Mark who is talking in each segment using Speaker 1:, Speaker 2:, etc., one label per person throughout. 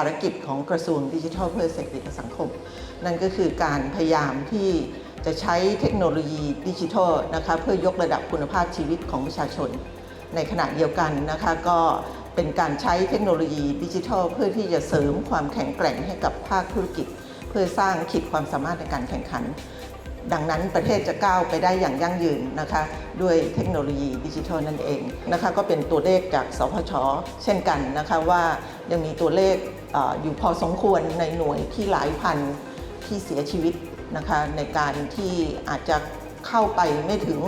Speaker 1: ารกิจของกระทรวงดิจิทัลเพื่อเศรษฐกิจและสังคม นั่นก็คือการพยายามที่จะใช้เทคโนโลยีดิจิทัลนะคะเพื่อยกระดับคุณภาพชีวิตของประชาชน ในขณะเดียวกันนะคะก็เป็นการใช้เทคโนโลยีดิจิทัล เพื่อที่จะเสริมความแข็งแกร่งให้กับภาคธุรกิจ เพื่อสร้างขีดความสามารถในการแข่งขัน ดังนั้นประเทศจะก้าวไปได้อย่างยั่งยืนนะคะด้วยเทคโนโลยีดิจิทัลนั่นเองนะคะก็เป็นตัวเลขจากสพชเช่นกันนะคะว่ายังมีตัวเลข อยู่พอสมควรในหน่วยที่หลายพันที่เสียชีวิตนะคะในการที่อาจจะเข้าไปไม่ถึง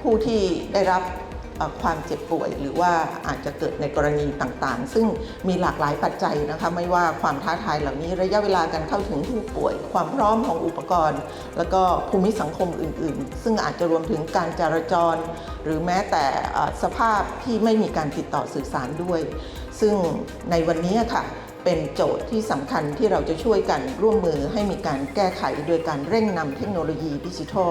Speaker 1: ผู้ที่ได้รับความเจ็บป่วย หรือว่าอาจจะเกิดในกรณีต่างๆ ซึ่งมีหลากหลายปัจจัยนะคะไม่ว่าความท้าทายเหล่านี้ระยะเวลาการเข้าถึงผู้ป่วย ความพร้อมของอุปกรณ์ แล้วก็ภูมิสังคมอื่นๆ ซึ่งอาจจะรวมถึงการจราจร หรือแม้แต่สภาพที่ไม่มีการติดต่อสื่อสารด้วย ซึ่งในวันนี้ค่ะ เป็นโจทย์ที่สำคัญที่เราจะช่วยกันร่วมมือให้มีการแก้ไขโดยการเร่งนำเทคโนโลยีดิจิทัล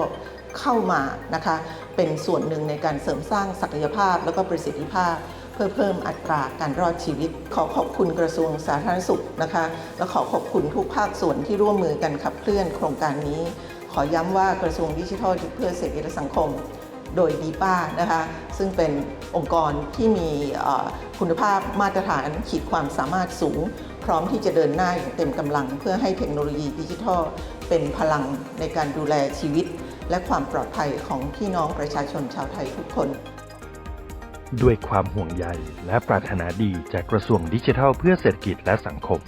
Speaker 1: เข้ามานะคะเป็นส่วนหนึ่งในการเสริมสร้างศักยภาพและก็ประสิทธิภาพ เพื่อเพิ่มอัตราการรอดชีวิต ขอขอบคุณกระทรวงสาธารณสุขนะคะ และขอขอบคุณทุกภาคส่วนที่ร่วมมือกันขับเคลื่อนโครงการนี้ ขอย้ำว่ากระทรวงดิจิทัลเพื่อเศรษฐกิจและสังคม โดยดีป้านะคะ ซึ่งเป็นองค์กรที่มีคุณภาพมาตรฐานขีดความสามารถสูง พร้อมที่จะเดินหน้าอย่างเต็มกำลัง เพื่อให้เทคโนโลยีดิจิทัล เป็นพลังในการดูแลชีวิต และความปลอดภัยของพี่น้องประชาชนชาวไทยทุกคน
Speaker 2: ด้วยความห่วงใยและปรารถนาดีจากกระทรวงดิจิทัลเพื่อเศรษฐกิจและสังคม